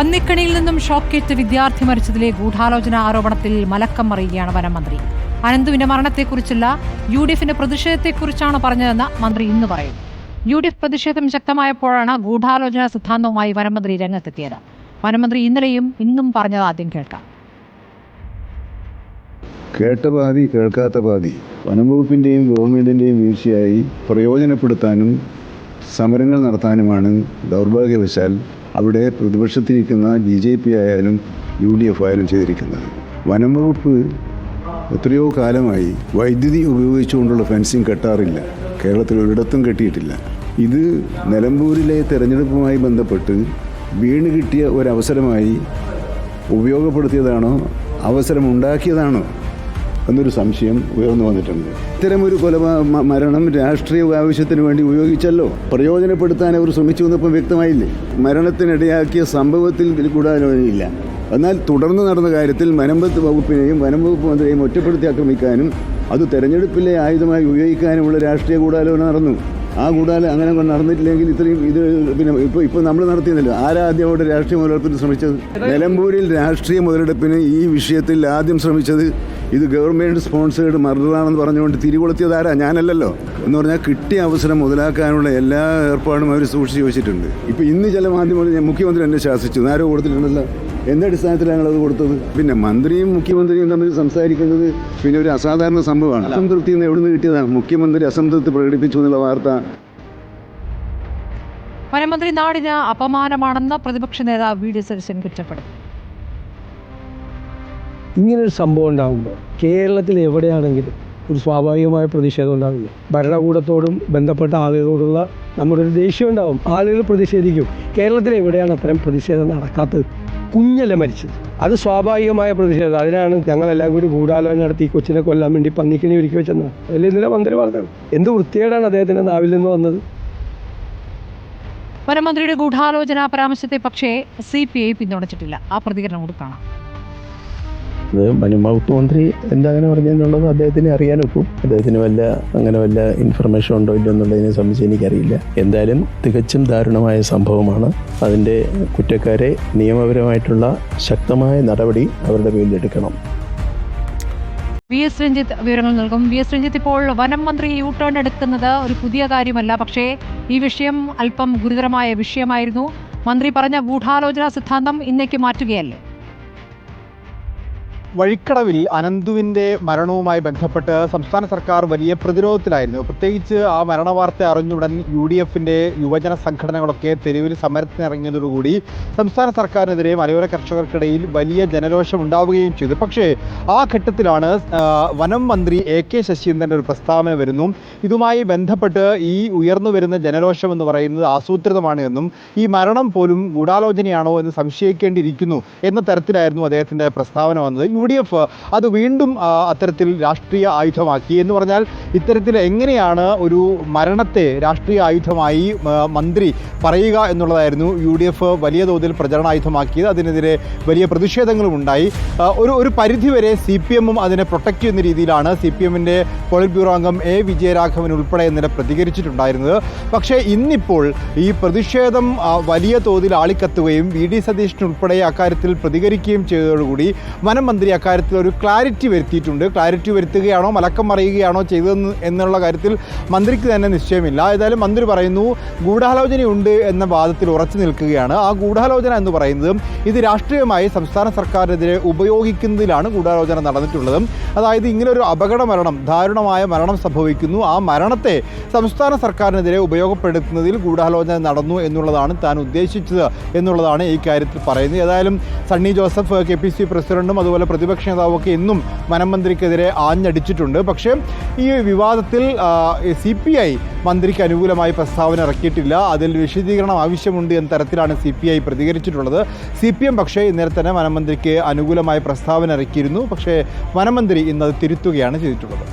പന്നിക്കണിയിൽ നിന്നും ഷോക്കേറ്റ് വിദ്യാർത്ഥി മരിച്ചതിലെ ഗൂഢാലോചന ആരോപണത്തിൽ മലക്കം മറിയുകയാണ് വനമന്ത്രി. അനന്തുവിന്റെ മരണത്തെക്കുറിച്ചുള്ള യു ഡി എഫിന്റെ പ്രതിഷേധത്തെക്കുറിച്ചാണ് പറഞ്ഞതെന്ന് മന്ത്രി ഇന്ന് പറയും. യു ഡി എഫ് പ്രതിഷേധം ശക്തമായപ്പോഴാണ് ഗൂഢാലോചന സിദ്ധാന്തവുമായി വനമന്ത്രി രംഗത്തെത്തിയത്. വനമന്ത്രി ഇന്നലെയും ഇന്നും പറഞ്ഞത് ആദ്യം കേൾക്കാം. കേട്ട പാതി കേൾക്കാത്ത പാതി വനംവകുപ്പിന്റെയും ഗവൺമെന്റിന്റെയും വീഴ്ചയായി പ്രയോജനപ്പെടുത്താനും സമരങ്ങൾ നടത്താനുമാണ് ദൗർഭാഗ്യവശാൽ അവിടെ പ്രതിപക്ഷത്തിരിക്കുന്ന ബി ജെ പി ആയാലും യു ഡി എഫ് ആയാലും ചെയ്തിരിക്കുന്നത്. വനം വകുപ്പ് എത്രയോ കാലമായി വൈദ്യുതി ഉപയോഗിച്ചുകൊണ്ടുള്ള ഫെൻസിങ് കെട്ടാറില്ല. കേരളത്തിൽ ഒരിടത്തും കെട്ടിയിട്ടില്ല. ഇത് നിലമ്പൂരിലെ തെരഞ്ഞെടുപ്പുമായി ബന്ധപ്പെട്ട് വീണ് കിട്ടിയ ഒരവസരമായി ഉപയോഗപ്പെടുത്തിയതാണോ അവസരം ഉണ്ടാക്കിയതാണോ എന്നൊരു സംശയം ഉയർന്നു വന്നിട്ടുണ്ട്. ഇത്തരമൊരു കൊല മരണം രാഷ്ട്രീയ ആവശ്യത്തിന് വേണ്ടി ഉപയോഗിച്ചല്ലോ. പ്രയോജനപ്പെടുത്താൻ അവർ ശ്രമിച്ചു എന്നപ്പം വ്യക്തമായില്ലേ? മരണത്തിനിടയാക്കിയ സംഭവത്തിൽ കൂടാനില്ല എന്നാൽ തുടർന്ന് നടന്ന കാര്യത്തിൽ വനംവകുപ്പ് വകുപ്പിനെയും വനംവകുപ്പ് മന്ത്രിയെയും ഒറ്റപ്പെടുത്തി ആക്രമിക്കാനും അത് തെരഞ്ഞെടുപ്പിലെ ആയുധമായി ഉപയോഗിക്കാനുമുള്ള രാഷ്ട്രീയ ഗൂഢാലോചന നടന്നു. ആ ഗൂഢാല അങ്ങനെ കൊണ്ട് നടന്നിട്ടില്ലെങ്കിൽ ഇത്രയും ഇത് പിന്നെ ഇപ്പോൾ ഇപ്പോൾ നമ്മൾ നടത്തിയതല്ലോ? ആരാ ആദ്യം അവിടെ രാഷ്ട്രീയ മുതലെടുപ്പിന് ശ്രമിച്ചത്? നിലമ്പൂരിൽ രാഷ്ട്രീയ മുതലെടുപ്പിന് ഈ വിഷയത്തിൽ ആദ്യം ശ്രമിച്ചത് ഇത് ഗവൺമെന്റ് സ്പോൺസേഡ് മർഡറാണെന്ന് പറഞ്ഞുകൊണ്ട് തിരികൊളുത്തിയതാരാ ഞാനല്ലല്ലോ. എന്ന് പറഞ്ഞാൽ കിട്ടിയ അവസരം മുതലാക്കാനുള്ള എല്ലാ ഏർപ്പാടും അവർ സൂക്ഷിച്ചു വെച്ചിട്ടുണ്ട്. ഇപ്പോൾ ഇന്ന് ചില മാധ്യമങ്ങൾ മുഖ്യമന്ത്രി എന്നെ ശാസിച്ചു. ആരോ കൊടുത്തിട്ടുണ്ടല്ലോ. എന്തടിസ്ഥാനത്തിലാണ് അത് കൊടുത്തത്. പിന്നെ മന്ത്രിയും മുഖ്യമന്ത്രിയും തമ്മിൽ സംസാരിക്കുന്നത് പിന്നെ ഒരു അസാധാരണ സംഭവമാണ്. അസംതൃപ്തി നിന്ന് എവിടെ നിന്ന് കിട്ടിയതാണ് മുഖ്യമന്ത്രി അസംതൃപ്തി പ്രകടിപ്പിച്ചു എന്നുള്ള വാർത്ത. വനമന്ത്രി നാടിന് അപമാനമാണെന്ന് പ്രതിപക്ഷ നേതാവ് വി ഡി സതീശൻ കുറ്റപ്പെടുത്തി. ഇങ്ങനൊരു സംഭവം ഉണ്ടാകുമ്പോൾ കേരളത്തിൽ എവിടെയാണെങ്കിലും ഒരു സ്വാഭാവികമായ പ്രതിഷേധം ഉണ്ടാവില്ല. ഭരണകൂടത്തോടും ബന്ധപ്പെട്ട ആളുകളോടുള്ള നമ്മുടെ ഒരു ദേഷ്യം ഉണ്ടാവും. ആളുകൾ പ്രതിഷേധിക്കും. കേരളത്തിൽ എവിടെയാണ് അത്തരം പ്രതിഷേധം നടക്കാത്തത്? കുഞ്ഞല്ല മരിച്ചത്. അത് സ്വാഭാവികമായ പ്രതിഷേധം. അതിനാണ് ഞങ്ങളെല്ലാം കൂടി ഗൂഢാലോചന നടത്തി കൊച്ചിനെ കൊല്ലാൻ വേണ്ടി പന്നിക്കിണി ഒരുക്കി വെച്ചെന്ന് അതിൽ ഇന്നലെ മന്ത്രി പറഞ്ഞത്? എന്ത് വൃത്തികേടാണ് അദ്ദേഹത്തിന്റെ നാവിൽ നിന്ന് വന്നത്? വനമന്ത്രിയുടെ ഗൂഢാലോചന പരാമർശത്തെ പക്ഷേ സി പി ഐ പിന്തുണച്ചിട്ടില്ല. ആ പ്രതികരണം കൂടി കാണാം. അത് വനം മുഖ്യമന്ത്രി മന്ത്രി എന്താ അങ്ങനെ പറഞ്ഞെന്നുള്ളത് അദ്ദേഹത്തിന് അറിയാനൊക്കും അദ്ദേഹത്തിന് വല്ല അങ്ങനെ വല്ല ഇൻഫർമേഷൻ ഉണ്ടോ ഇല്ലോ എന്നുള്ളതിനെ സംബന്ധിച്ച് എനിക്കറിയില്ല. എന്തായാലും തികച്ചും ദാരുണമായ സംഭവമാണ്. അതിന്റെ കുറ്റക്കാരെ നിയമപരമായിട്ടുള്ള ശക്തമായ നടപടി അവരുടെ പേരിൽ എടുക്കണം വി എസ് രഞ്ജിത്ത് വിവരങ്ങൾ നൽകും. വി എസ് രഞ്ജിത്ത് ഇപ്പോൾ വനം മന്ത്രി യു ടേൺ എടുക്കുന്നത് ഒരു പുതിയ കാര്യമല്ല. പക്ഷേ ഈ വിഷയം അല്പം ഗുരുതരമായ വിഷയമായിരുന്നു. മന്ത്രി പറഞ്ഞ ഗൂഢാലോചന സിദ്ധാന്തം ഇന്നേക്ക് മാറ്റുകയല്ലേ? വഴിക്കടവിൽ അനന്തുവിന്റെ മരണവുമായി ബന്ധപ്പെട്ട് സംസ്ഥാന സർക്കാർ വലിയ പ്രതിരോധത്തിലായിരുന്നു. പ്രത്യേകിച്ച് ആ മരണവാർത്ത അറിഞ്ഞുടൻ യു ഡി എഫിന്റെ യുവജന സംഘടനകളൊക്കെ തെരുവിൽ സമരത്തിനിറങ്ങിയതോടുകൂടി സംസ്ഥാന സർക്കാരിനെതിരെ മലയോര കർഷകർക്കിടയിൽ വലിയ ജനരോഷം ഉണ്ടാവുകയും ചെയ്തു. പക്ഷേ ആ ഘട്ടത്തിലാണ് വനം മന്ത്രി എ കെ ശശീന്ദ്രന്റെ ഒരു പ്രസ്താവന വരുന്നു. ഇതുമായി ബന്ധപ്പെട്ട് ഈ ഉയർന്നു വരുന്ന ജനരോഷം എന്ന് പറയുന്നത് ആസൂത്രിതമാണ് എന്നും ഈ മരണം പോലും ഗൂഢാലോചനയാണോ എന്ന് സംശയിക്കേണ്ടിയിരിക്കുന്നു എന്ന തരത്തിലായിരുന്നു അദ്ദേഹത്തിന്റെ പ്രസ്താവന വന്നത്. യു ഡി എഫ് അത് വീണ്ടും അത്തരത്തിൽ രാഷ്ട്രീയ ആയുധമാക്കി. എന്ന് പറഞ്ഞാൽ ഇത്തരത്തിൽ എങ്ങനെയാണ് ഒരു മരണത്തെ രാഷ്ട്രീയ ആയുധമായി മന്ത്രി പറയുക എന്നുള്ളതായിരുന്നു യു ഡി എഫ് വലിയ തോതിൽ പ്രചരണായുധമാക്കിയത് അതിനെതിരെ വലിയ പ്രതിഷേധങ്ങളും ഉണ്ടായി. ഒരു ഒരു പരിധിവരെ സി പി എമ്മും അതിനെ പ്രൊട്ടക്റ്റ് ചെയ്യുന്ന രീതിയിലാണ് സി പി എമ്മിന്റെ പോളിറ്റ് ബ്യൂറോ അംഗം എ വിജയരാഘവൻ ഉൾപ്പെടെ ഇന്നലെ പ്രതികരിച്ചിട്ടുണ്ടായിരുന്നത്. പക്ഷേ ഇന്നിപ്പോൾ ഈ പ്രതിഷേധം വലിയ തോതിൽ ആളിക്കത്തുകയും വി ഡി സതീഷിനുൾപ്പെടെ അക്കാര്യത്തിൽ പ്രതികരിക്കുകയും ചെയ്തതോടുകൂടി വനം മന്ത്രി അക്കാര്യത്തിൽ ഒരു ക്ലാരിറ്റി വരുത്തിയിട്ടുണ്ട്. ക്ലാരിറ്റി വരുത്തുകയാണോ മലക്കം മറിയുകയാണോ ചെയ്തതെന്ന് എന്നുള്ള കാര്യത്തിൽ മന്ത്രിക്ക് തന്നെ നിശ്ചയമില്ല. ഏതായാലും മന്ത്രി പറയുന്നു ഗൂഢാലോചനയുണ്ട് എന്ന വാദത്തിൽ ഉറച്ചു നിൽക്കുകയാണ്. ആ ഗൂഢാലോചന എന്ന് പറയുന്നത് ഇത് രാഷ്ട്രീയമായി സംസ്ഥാന സർക്കാരിനെതിരെ ഉപയോഗിക്കുന്നതിലാണ് ഗൂഢാലോചന നടന്നിട്ടുള്ളത്. അതായത് ഇങ്ങനൊരു അപകട മരണം ദാരുണമായ മരണം സംഭവിക്കുന്നു. ആ മരണത്തെ സംസ്ഥാന സർക്കാരിനെതിരെ ഉപയോഗപ്പെടുത്തുന്നതിൽ ഗൂഢാലോചന നടന്നു എന്നുള്ളതാണ് താൻ ഉദ്ദേശിച്ചത് എന്നുള്ളതാണ് ഈ കാര്യത്തിൽ പറയുന്നത്. ഏതായാലും Sunny Joseph K P C പ്രസിഡന്റും അതുപോലെ പ്രതിപക്ഷ നേതാവൊക്കെ ഇന്നും വനമന്ത്രിക്കെതിരെ ആഞ്ഞടിച്ചിട്ടുണ്ട്. പക്ഷേ ഈ വിവാദത്തിൽ സി പി ഐ മന്ത്രിക്ക് അനുകൂലമായി പ്രസ്താവന ഇറക്കിയിട്ടില്ല. അതിൽ വിശദീകരണം ആവശ്യമുണ്ട് എന്ന തരത്തിലാണ് സി പി ഐ പ്രതികരിച്ചിട്ടുള്ളത്. സി പി എം പക്ഷേ ഇന്നലെ തന്നെ വനമന്ത്രിക്ക് അനുകൂലമായ പ്രസ്താവന ഇറക്കിയിരുന്നു. പക്ഷേ വനമന്ത്രി ഇന്നത് തിരുത്തുകയാണ് ചെയ്തിട്ടുള്ളത്.